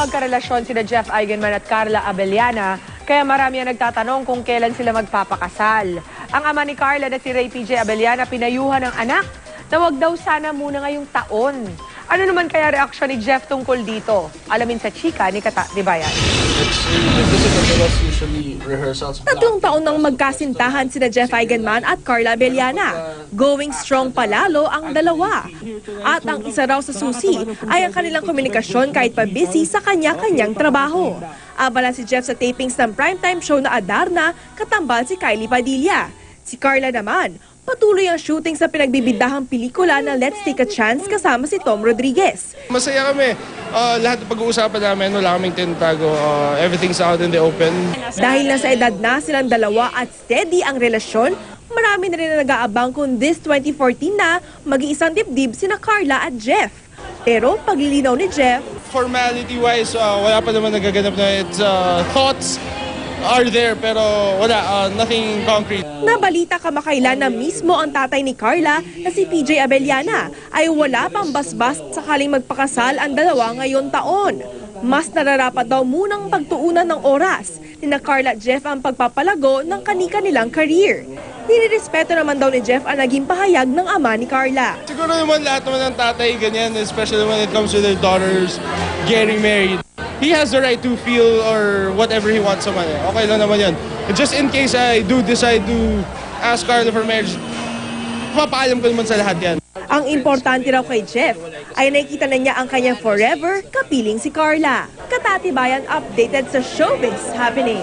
magkarelasyon sina Jeff Eigenman at Carla Abellana, kaya marami ang nagtatanong kung kailan sila magpapakasal. Ang ama ni Carla na si Ray PJ Abellana pinayuhan ng anak na wag daw sana muna ngayong taon. Ano naman kaya reaksyon ni Jeff tungkol dito? Alamin sa chika ni Kata Dibayan. Tatlong taon nang magkasintahan sina Jeff Eigenman at Carla Beliana. Going strong palalo ang dalawa. At ang isa raw sa susi ay ang kanilang komunikasyon kahit pa busy sa kanya-kanyang trabaho. Abala si Jeff sa tapings ng primetime show na Adarna, katambal si Kylie Padilla. Si Carla naman, patuloy ang shooting sa pinagbibidahang pelikula na Let's Take a Chance kasama si Tom Rodriguez. Masaya kami. Ah, lahat pag-uusapan namin, wala kaming tinatago. Ah, everything's out in the open. Dahil nasa edad na silang dalawa at steady ang relasyon, marami na rin na nag-aabang kung this 2014 na mag-iisang dibdib sina Carla at Jeff. Pero paglilinaw ni Jeff, Formality-wise, ah, wala pa naman nagaganap na it's ah, thoughts are there pero wala, ah, nothing concrete. nabalita kamakailan na mismo ang tatay ni Carla na si PJ Abellana ay wala pang basbas sakaling magpakasal ang dalawa ngayon taon. Mas nararapat daw munang pagtuunan ng oras ni na Carla at Jeff ang pagpapalago ng kanika nilang career. Nilirespeto naman daw ni Jeff ang naging pahayag ng ama ni Carla. Siguro naman lahat naman ng tatay ganyan, especially when it comes to their daughters getting married. He has the right to feel or whatever he wants sa man. eh. Okay lang naman yan. Just in case I do decide to ask Carla for marriage, papaalam ko naman sa lahat yan. Ang importante raw kay Jeff ay nakikita na niya ang kanyang forever kapiling si Carla. Katatibayan updated sa showbiz happening.